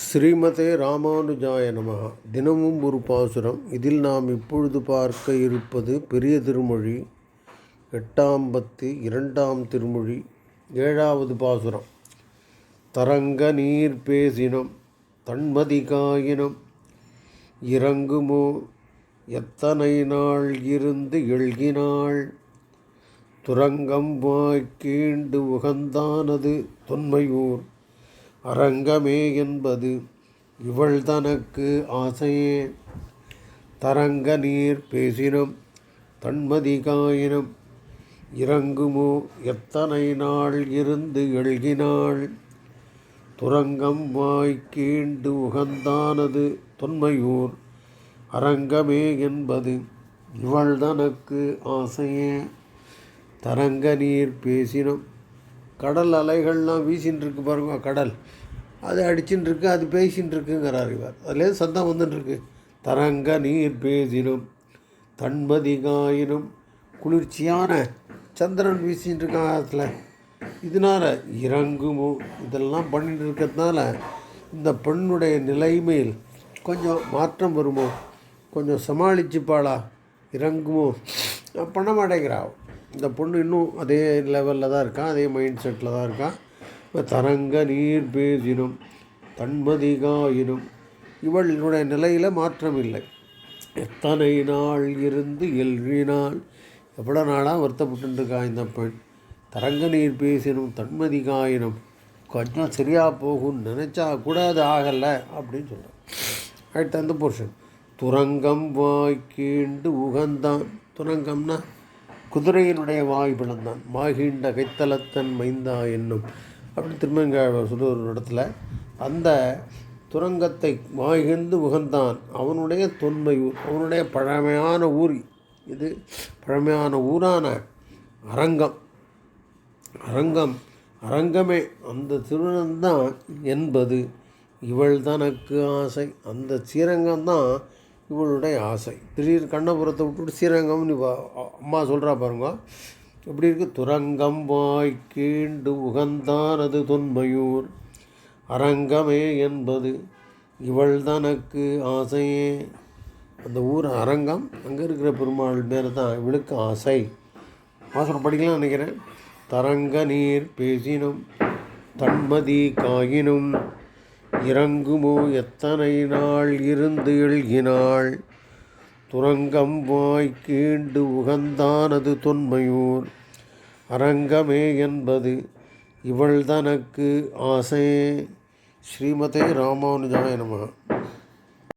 ஸ்ரீமதே ராமானுஜாய நமகா தினமும் ஒரு பாசுரம். இதில் நாம் இப்பொழுது பார்க்க இருப்பது பெரிய திருமொழி எட்டாம் பத்து இரண்டாம் திருமொழி ஏழாவது பாசுரம். தரங்க நீர் பேசினம் தன்மதி காயினம் இறங்குமோ எத்தனை நாள் இருந்து எழுகினாள்? துரங்கம் வாய்க்கீண்டு உகந்தானது தொன்மையூர். அரங்கமே என்பது இவள் தனக்கு ஆசையே. தரங்க நீர் பேசினம் தன்மதிகாயினம் இறங்குமோ? எத்தனை நாள் இருந்து எழுகினாள்? துரங்கம் வாய்க்கீண்டு உகந்தானது தொன்மையூர். அரங்கமே என்பது இவள் தனக்கு ஆசையே. தரங்க நீர் பேசினம் கடல் அலைகள்லாம் வீசின்னு இருக்கு பாருங்க கடல். அது அடிச்சுன்னு இருக்கு அது பேசின்னு இருக்குங்கிறார் இவர். அதுலேருந்து சத்தம் வந்துட்டுருக்கு தரங்க நீர் பேசினும் தன்மதிகாயினும் குளிர்ச்சியான சந்திரன் வீசின்னு இருக்க ஆகத்தில் இதனால் இறங்குமோ? இதெல்லாம் பண்ணிட்டு இருக்கிறதுனால இந்த பெண்ணுடைய நிலைமையில் கொஞ்சம் மாற்றம் வருமோ? கொஞ்சம் சமாளிச்சுப்பாளா? இறங்குமோ? பண்ண மாட்டேங்கிறா இந்த பொண்ணு இன்னும் அதே லெவலில் தான் இருக்கான் அதே மைண்ட் செட்டில் தான் இருக்கான் இப்போ தரங்க நீர் பேசினும் தன்மதிகாயினும் இவளுடைய நிலையில் மாற்றம் இல்லை. எத்தனை நாள் இருந்து எல்வினால் எவ்வளோ நாளாக வருத்தப்பட்டுருக்கா இந்த பெண். தரங்க நீர் பேசினும் தன்மதிகாயினும் கொஞ்சம் சரியாக போகும்னு நினச்சா கூட அது ஆகலை அப்படின்னு சொல்கிறேன் அடுத்த அந்த போர்ஷன் துரங்கம் வாய்க்கீண்டு உகந்தான். துரங்கம்னா குதிரையினுடைய வாய் பிளந்தான். மாகிண்ட கைத்தலத்தன் மைந்தா என்னும். அப்படின்னு திருமங்க சொல்ல ஒரு இடத்துல அந்த துரங்கத்தை வாய்கிந்து உகந்தான். அவனுடைய தொன்மை ஊர் அவனுடைய பழமையான ஊர். இது பழமையான ஊரான அரங்கம். அரங்கம் அரங்கமே. அந்த திருநந்தான் என்பது இவள் தனக்கு ஆசை. அந்த ஸ்ரீரங்கம் தான் இவளுடைய ஆசை. திடீர் கண்ணபுரத்தை விட்டுட்டு ஸ்ரீரங்கம்னு இவ அம்மா சொல்கிறா பாருங்க. எப்படி இருக்குது துரங்கம் வாய் கீண்டு உகந்தானது தொன்மையூர். அரங்கமே என்பது இவள் தனக்கு ஆசையே. அந்த ஊர் அரங்கம் அங்கே இருக்கிற பெருமாள் பேர் தான் இவளுக்கு ஆசை. ஆசை படிக்கலாம் நினைக்கிறேன். தரங்க நீர் பேசினும் தன்மதி காயினும். இறங்குமோ எத்தனை நாள் இருந்து எழுகினாள்? துரங்கம் வாய் கீண்டு உகந்தானது தொன்மையூர். அரங்கமே என்பது இவள் தனக்கு ஆசையே ஸ்ரீமதே ராமானுஜாய நமகா.